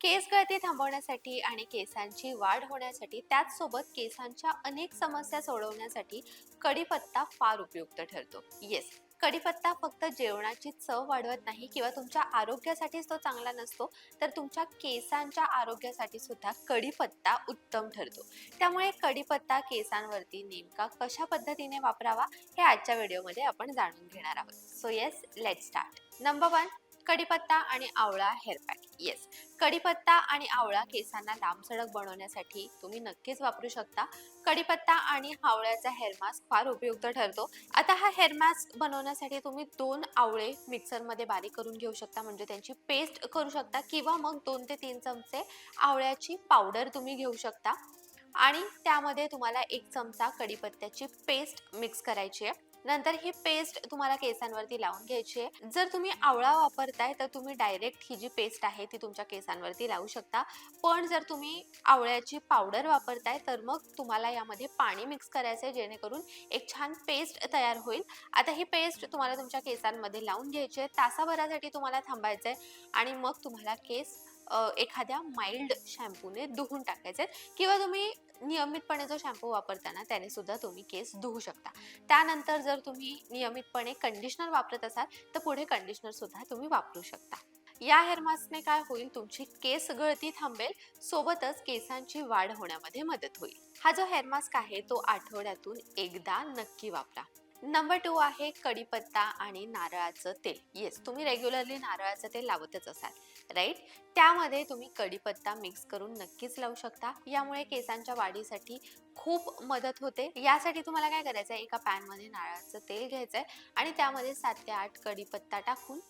केस गळती थांबवण्यासाठी आणि केसांची वाढ होण्यासाठी त्याचसोबत केसांच्या अनेक समस्या सोडवण्यासाठी कढीपत्ता फार उपयुक्त ठरतो. येस कढीपत्ता फक्त जेवणाची चव वाढवत नाही किंवा तुमच्या आरोग्यासाठीच तो चांगला नसतो तर तुमच्या केसांच्या आरोग्यासाठी सुद्धा कढीपत्ता उत्तम ठरतो. त्यामुळे कढीपत्ता केसांवरती नेमका कशा पद्धतीने वापरावा हे आजच्या व्हिडिओमध्ये आपण जाणून घेणार आहोत. So yes let start number one कढीपत्ता आणि आवळा हेअर पॅक येस कढीपत्ता आणि आवळा केसांना लांब सडक बनवण्यासाठी तुम्ही नक्कीच वापरू शकता. कढीपत्ता आणि आवळ्याचा हेअर मास्क फार उपयुक्त ठरतो. आता हा हेअर मास्क बनवण्यासाठी तुम्ही दोन आवळे मिक्सरमध्ये बारीक करून घेऊ शकता. म्हणजे त्यांची पेस्ट करू शकता किंवा मग दोन ते तीन चमचे आवळ्याची पावडर तुम्ही घेऊ शकता. आणि त्यामध्ये तुम्हाला एक चमचा कढीपत्त्याची पेस्ट मिक्स करायची आहे. नंतर ही पेस्ट तुम्हाला केसांवरती लावून घ्यायची. आहे जर तुम्ही आवळा वापरताय तर तुम्ही डायरेक्ट ही जी पेस्ट आहे ती तुमच्या केसांवरती लावू शकता. पण जर तुम्ही आवळ्याची पावडर वापरताय तर मग तुम्हाला यामध्ये पाणी मिक्स करायचं आहे जेणेकरून एक छान पेस्ट तयार होईल. आता ही पेस्ट तुम्हाला तुमच्या केसांमध्ये लावून घ्यायची. आहे तासाभरासाठी तुम्हाला थांबायचं आहे आणि मग तुम्हाला केस एखाद्या माइल्ड शॅम्पूने धुवून टाकायचे आहेत. किंवा तुम्ही नियमितपणे जो शॅम्पू वापरताना त्याने सुद्धा तुम्ही केस धुवू शकता. त्यानंतर जर तुम्ही नियमितपणे कंडिशनर वापरत असाल तर पुढे कंडिशनर सुद्धा तुम्ही वापरू शकता. या हेअर मास्कने काय होईल तुमची केस गळती थांबेल सोबतच केसांची वाढ होण्यामध्ये मदत होईल. हा जो हेअर मास्क आहे तो आठवड्यातून एकदा नक्की वापरा. नंबर टू आहे कढीपत्ता आणि नारळाचं तेल. येस तुम्ही रेग्युलरली नारळाचं तेल लावतच असाल. राईट? त्यामध्ये तुम्ही कढीपत्ता मिक्स करून नक्कीच लावू शकता. यामुळे केसांच्या वाढीसाठी खूप मदत होते. यासाठी तुम्हाला काय करायचं आहे एका पॅनमध्ये नारळाचं तेल घ्यायचं आहे आणि त्यामध्ये सात ते आठ कढीपत्ता टाकून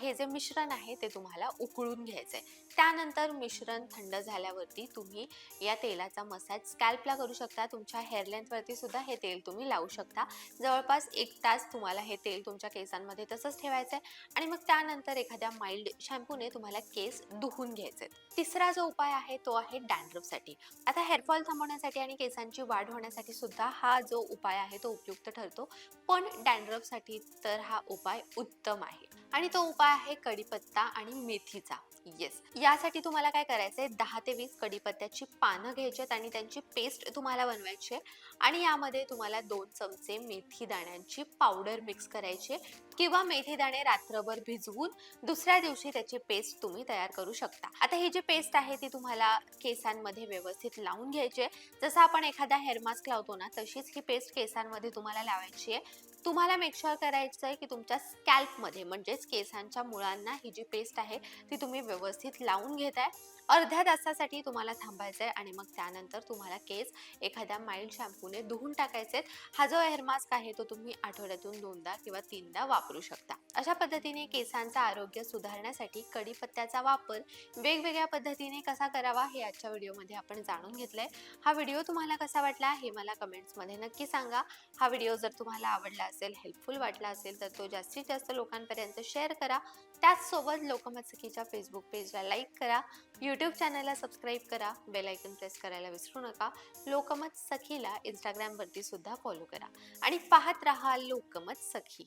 हे जे मिश्रण आहे ते तुम्हाला उकळून घ्यायचं आहे त्यानंतर मिश्रण थंड झाल्यावरती तुम्ही या तेलाचा मसाज स्कॅल्पला करू शकता. तुमच्या हेअरलेंथवरती सुद्धा हे तेल तुम्ही लावू शकता. जवळपास एक तास तुम्हाला हे तेल तुमच्या केसांमध्ये तसंच ठेवायचं आहे आणि मग त्यानंतर एखाद्या माइल्ड शॅम्पूने तुम्हाला केस धुवून घ्यायचे तिसरा जो उपाय आहे तो आहे डॅन्ड्रफसाठी. आता हेअरफॉल थांबवण्यासाठी आणि केसांची वाढ होण्यासाठी सुद्धा हा जो उपाय आहे तो उपयुक्त ठरतो. पण डॅन्ड्रफसाठी तर हा उपाय उत्तम आहे. आणि तो उपाय आहे कढीपत्ता आणि मेथीचा. येस यासाठी तुम्हाला काय करायचंय? दहा ते वीस कढीपत्त्याची पानं घ्यायची आहेत आणि त्यांची पेस्ट तुम्हाला बनवायची आहे. आणि यामध्ये तुम्हाला दोन चमचे मेथी दाण्यांची पावडर मिक्स करायची आहे. किंवा मेथी दाणे रात्रभर भिजवून दुसऱ्या दिवशी त्याची पेस्ट तुम्ही तयार करू शकता. आता ही जी पेस्ट आहे ती तुम्हाला केसांमध्ये व्यवस्थित लावून घ्यायची आहे. जसं आपण एखादा हेअर मास्क लावतो ना तशीच ही पेस्ट केसांमध्ये तुम्हाला लावायची आहे. तुम्हाला मेकश्युअर करायचं आहे की तुमच्या स्कॅल्पमध्ये म्हणजेच केसांच्या मुळांना ही जी पेस्ट आहे ती तुम्ही व्यवस्थित लावून घेताय. अर्ध्या तासासाठी तुम्हाला थांबायचं आहे आणि मग त्यानंतर तुम्हाला केस एखाद्या माइल्ड शॅम्पूने धुवून टाकायचे हा जो हेअर मास्क आहे तो तुम्ही आठवड्यातून दोनदा किंवा तीनदा वापरू शकता. अशा पद्धतीने केसांचं आरोग्य सुधारण्यासाठी कढीपत्त्याचा वापर वेगवेगळ्या पद्धतीने कसा करावा हे आजच्या व्हिडिओमध्ये आपण जाणून घेतलंय. हा व्हिडिओ तुम्हाला कसा वाटला हे मला कमेंट्समध्ये नक्की सांगा. हा व्हिडिओ जर तुम्हाला आवडला असेल हेल्पफुल वाटला असेल तर तो जास्तीत जास्त लोकांपर्यंत शेअर करा. त्याचसोबत लोकमत सखीच्या फेसबुक पेजला लाईक करा. यूट्यूब चॅनलला सबस्क्राईब करा. बेल आयकन प्रेस करायला विसरू नका. लोकमत सखीला इंस्टाग्रामवरती सुद्धा फॉलो करा. आणि पाहत राहा लोकमत सखी